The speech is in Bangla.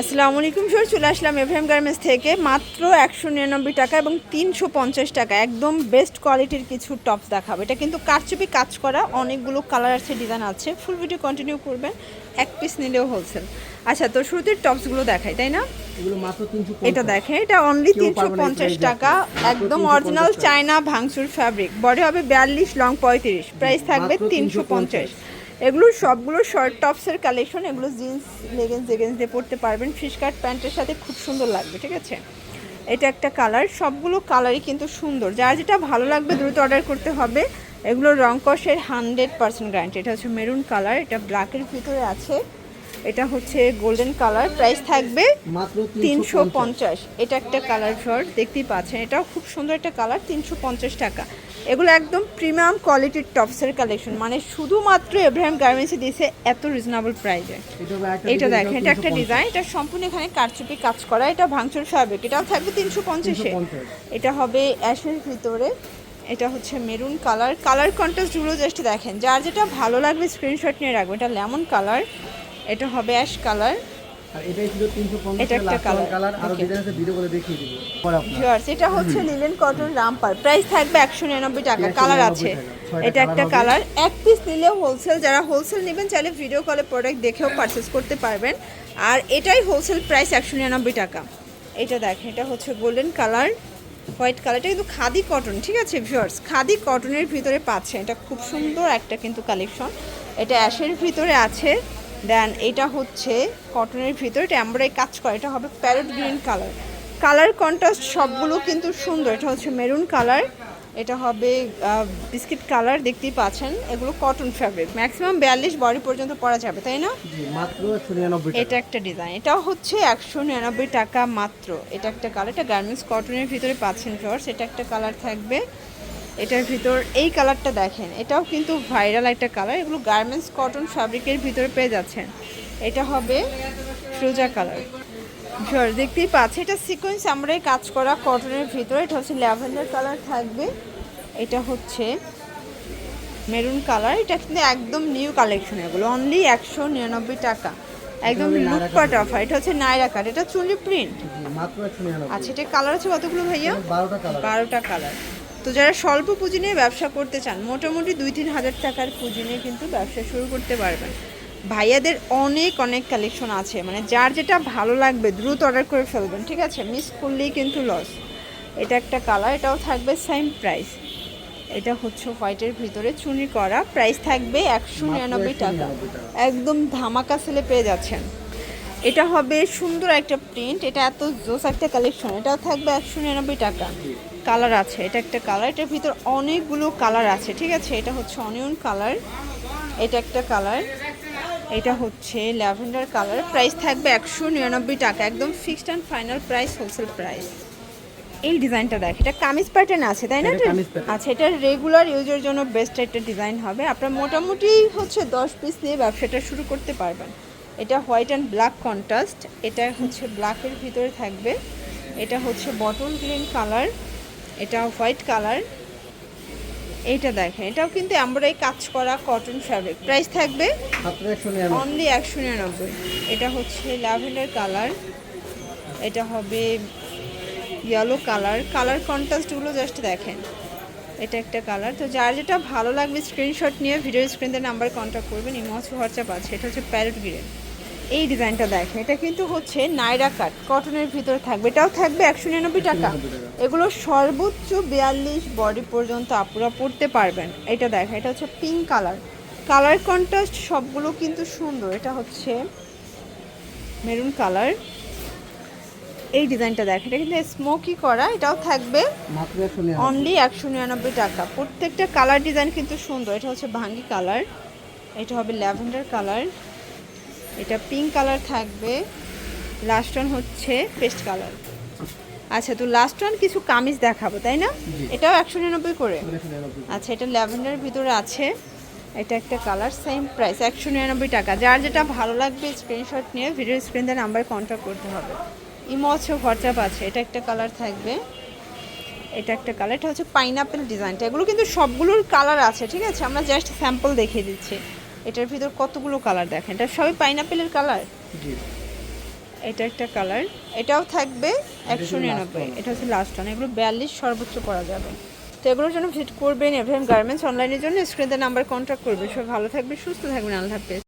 আসসালামু আলাইকুম স্যার চলে আসলাম এফএম গার্মেন্টস থেকে। মাত্র একশো নিরানব্বই টাকা এবং তিনশো পঞ্চাশ টাকা। একদম বেস্ট কোয়ালিটির কিছু টপস দেখাবো। এটা কিন্তু কারচুপি কাজ করা অনেকগুলো কালার আছে ডিজাইন আছে। ফুল ভিডিও কন্টিনিউ করবেন এক পিস নিলেও হোলসেল আচ্ছা তো শুরুতে টপসগুলো দেখাই তাই না? এটা দেখেন এটা অনলি তিনশো পঞ্চাশ টাকা। একদম অরিজিনাল চায়না ভাঙচুর ফ্যাব্রিক বডি হবে বিয়াল্লিশ লং পঁয়ত্রিশ। প্রাইস থাকবে তিনশো পঞ্চাশ। এগুলো সবগুলো শর্ট টপসের কালেকশন এগুলো জিন্স লেগেন্স লেগেন্স দিয়ে পরতে পারবেন। ফিশ কাট প্যান্টের সাথে খুব সুন্দর লাগবে, ঠিক আছে? এটা একটা কালার সবগুলো কালারই কিন্তু সুন্দর। যার যেটা ভালো লাগবে দ্রুত অর্ডার করতে হবে। এগুলো রং কষের হান্ড্রেড পার্সেন্ট গ্যারান্টি এটা হচ্ছে মেরুন কালার এটা ব্ল্যাকের ভিতরে আছে। এটা হচ্ছে গোল্ডেন কালার প্রাইস থাকবে তিনশো পঞ্চাশ। এটা একটা কালার শর্ট দেখতেই পাচ্ছেন এটাও খুব সুন্দর একটা কালার তিনশো পঞ্চাশ টাকা। এগুলো একদম প্রিমিয়াম কোয়ালিটির টপসের কালেকশন মানে শুধুমাত্র এব্রাহিম গার্মেন্টসে দিয়েছে এত রিজনেবল প্রাইসে এটা দেখেন এটা একটা ডিজাইন এটা সম্পূর্ণ এখানে কারচুপি কাজ করা এটা ভাঙচুর ফ্যাব্রিক এটাও থাকবে তিনশো পঞ্চাশে। এটা হবে অ্যাশের ভিতরে এটা হচ্ছে মেরুন কালার কালার কন্ট্রাস্টগুলো জাস্ট দেখেন যার যেটা ভালো লাগবে স্ক্রিনশট নিয়ে রাখবে এটা লেমন কালার এটা হবে অ্যাশ কালার। আর এটাই ছিল তিনশো এটা একটা কালার। আরও ডিজাইন আছে ভিডিও করে দেখিয়ে দিব। ভিউয়ার্স এটা হচ্ছে লিলেন কটন রামপার প্রাইস থাকবে একশো নিরানব্বই টাকা। কালার আছে। এটা একটা কালার এক পিস নিলেও হোলসেল যারা হোলসেল নেবেন চাইলে ভিডিও কলে প্রোডাক্ট দেখেও পারচেস করতে পারবেন। আর এটাই হোলসেল প্রাইস একশো নিরানব্বই টাকা। এটা দেখেন এটা হচ্ছে গোল্ডেন কালার হোয়াইট কালারটা কিন্তু খাদি কটন ঠিক আছে ভিউয়ার্স খাদি কটনের ভিতরে পাচ্ছেন এটা খুব সুন্দর একটা কিন্তু কালেকশন এটা অ্যাশের ভিতরে আছে। দেন এটা হচ্ছে কটনের ভিতরে এটা এমব্রয়ডারি কাজ করে এটা হবে parrot green colour colour contrast সবগুলো কিন্তু সুন্দর এটা হচ্ছে মেরুন কালার এটা হবে বিস্কিট কালার দেখতেই পাচ্ছেন এগুলো কটন ফ্যাব্রিক ম্যাক্সিমাম বিয়াল্লিশ বডি পর্যন্ত পরা যাবে তাই না? এটা একটা ডিজাইন এটাও হচ্ছে একশো নিরানব্বই টাকা মাত্র এটা একটা কালার এটা গার্মেন্টস কটনের ভিতরে পাচ্ছেন ফ্লোর্স এটা একটা কালার থাকবে এটার ভিতর এই কালারটা দেখেন। এটাও কিন্তু ভাইরাল একটা কালার। এগুলো গার্মেন্টস কটন ফ্যাব্রিকের ভিতরে পেয়ে যাচ্ছেন। এটা হবে ফ্রোজা কালার। ঝড় দেখতেই পাচ্ছি এটা সিকোয়েন্স আমরাই কাজ করা কটনের ভিতরে। এটা হচ্ছে ল্যাভেন্ডার কালার থাকবে। এটা হচ্ছে মেরুন কালার। এটা কিন্তু একদম নিউ কালেকশন এগুলো। অনলি একশো নিরানব্বই টাকা। একদম লুটপাট অফার এটা হচ্ছে নাইরা কাট এটা চুলি প্রিন্ট আচ্ছা এটা কালার আছে কতগুলো ভাইয়া? বারোটা কালার। বারোটা কালার। তো যারা স্বল্প পুঁজি নিয়ে ব্যবসা করতে চান মোটামুটি দুই তিন হাজার টাকার পুঁজি নিয়ে কিন্তু ব্যবসা শুরু করতে পারবেন। ভাইয়াদের অনেক অনেক কালেকশন আছে। মানে যার যেটা ভালো লাগবে দ্রুত অর্ডার করে ফেলবেন ঠিক আছে? মিস করলেই কিন্তু লস এটা একটা কালার এটাও থাকবে সেম প্রাইস এটা হচ্ছে হোয়াইটের ভিতরে চুনি করা। প্রাইস থাকবে একশো নিরানব্বই টাকা। একদম ধামাকা সেলে পেয়ে যাচ্ছেন। এটা হবে সুন্দর একটা প্রিন্ট এটা এত জোস একটা কালেকশন এটাও থাকবে একশো নিরানব্বই টাকা। কালার আছে এটা একটা কালার এটার ভিতর অনেকগুলো কালার আছে ঠিক আছে? এটা হচ্ছে অনিয়ন কালার এটা একটা কালার এটা হচ্ছে ল্যাভেন্ডার কালার প্রাইস থাকবে একশো নিরানব্বই টাকা একদম fixed and final price wholesale price এই ডিজাইনটা দেখ এটা কামিজ প্যাটার্ন আছে তাই না। আচ্ছা এটা রেগুলার ইউজের জন্য বেস্ট একটা ডিজাইন হবে। আপনার মোটামুটি হচ্ছে দশ পিস নিয়ে ব্যবসাটা শুরু করতে পারবেন। এটা হোয়াইট অ্যান্ড ব্ল্যাক কন্ট্রাস্ট এটা হচ্ছে ব্ল্যাকের ভিতরে থাকবে এটা হচ্ছে বটল গ্রিন কালার এটা হোয়াইট কালার। এইটা দেখেন, এটাও কিন্তু এমব্রয়ডারি কাজ করা কটন ফ্যাব্রিক প্রাইস থাকবে অনলি একশো নিরানব্বই। এটা হচ্ছে ল্যাভেন্ডার কালার এটা হবে ইয়েলো কালার কালার কন্ট্রাস্টগুলো জাস্ট দেখেন। এটা একটা কালার তো যার যেটা ভালো লাগবে স্ক্রিনশট নিয়ে ভিডিও স্ক্রিনতে নাম্বার কন্ট্যাক্ট করবেন। ইমোজ হোয়াটসঅ্যাপ আছে। এটা হচ্ছে প্যারট গ্রিন এই ডিজাইনটা দেখেন এটা কিন্তু হচ্ছে নাইরা কাট কটনের ভিতরে থাকবে। এটাও থাকবে একশো নিরানব্বই টাকা। এগুলো সর্বোচ্চ বিয়াল্লিশ বডি পর্যন্ত আপুরা পড়তে পারবেন। এটা দেখেন এটা হচ্ছে পিঙ্ক কালার কালার কন্ট্রাস্ট সবগুলো কিন্তু সুন্দর। এটা হচ্ছে মেরুন কালার এই ডিজাইনটা দেখেন এটা কিন্তু স্মোকি করা এটাও থাকবে অনলি একশো নিরানব্বই। টাকা। প্রত্যেকটা কালার ডিজাইন কিন্তু সুন্দর। এটা হচ্ছে ভাঙ্গি কালার এটা হবে ল্যাভেন্ডার কালার এটা পিঙ্ক কালার থাকবে। লাস্ট ওয়ান হচ্ছে পেস্ট কালার আচ্ছা তো লাস্ট ওয়ান কিছু কামিজ দেখাবো তাই না? এটাও একশো নিরানব্বই করে। আচ্ছা এটা ল্যাভেন্ডারের ভিতরে আছে। এটা একটা কালার সেম প্রাইস একশো নিরানব্বই টাকা। যার যেটা ভালো লাগবে স্ক্রিনশট নিয়ে ভিডিও স্ক্রিন নাম্বার কন্ট্যাক্ট করতে হবে। ইমো আছে হোয়াটসঅ্যাপ আছে এটা একটা কালার থাকবে। এটা একটা কালার এটা হচ্ছে পাইনাপেল ডিজাইনটা এগুলো কিন্তু সবগুলোর কালার আছে ঠিক আছে? আমরা জাস্ট স্যাম্পল দেখিয়ে দিচ্ছি। এটার ভিতর কতগুলো কালার দেখেন? এটা সবই পাইনাপেলের কালার? জি। এটা একটা কালার। এটাও থাকবে একশো নিরানব্বই। এটা হচ্ছে লাস্ট ওয়ান এগুলো বিয়াল্লিশ সর্বোচ্চ করা যাবে। তো এগুলোর জন্য ভিজিট করবেন এভ্রাহিম গার্মেন্টস অনলাইনের জন্য। স্ক্রিনে নাম্বার কন্ট্যাক্ট করবে সব ভালো থাকবে সুস্থ থাকবেন। আল্লাহ হাফেজ।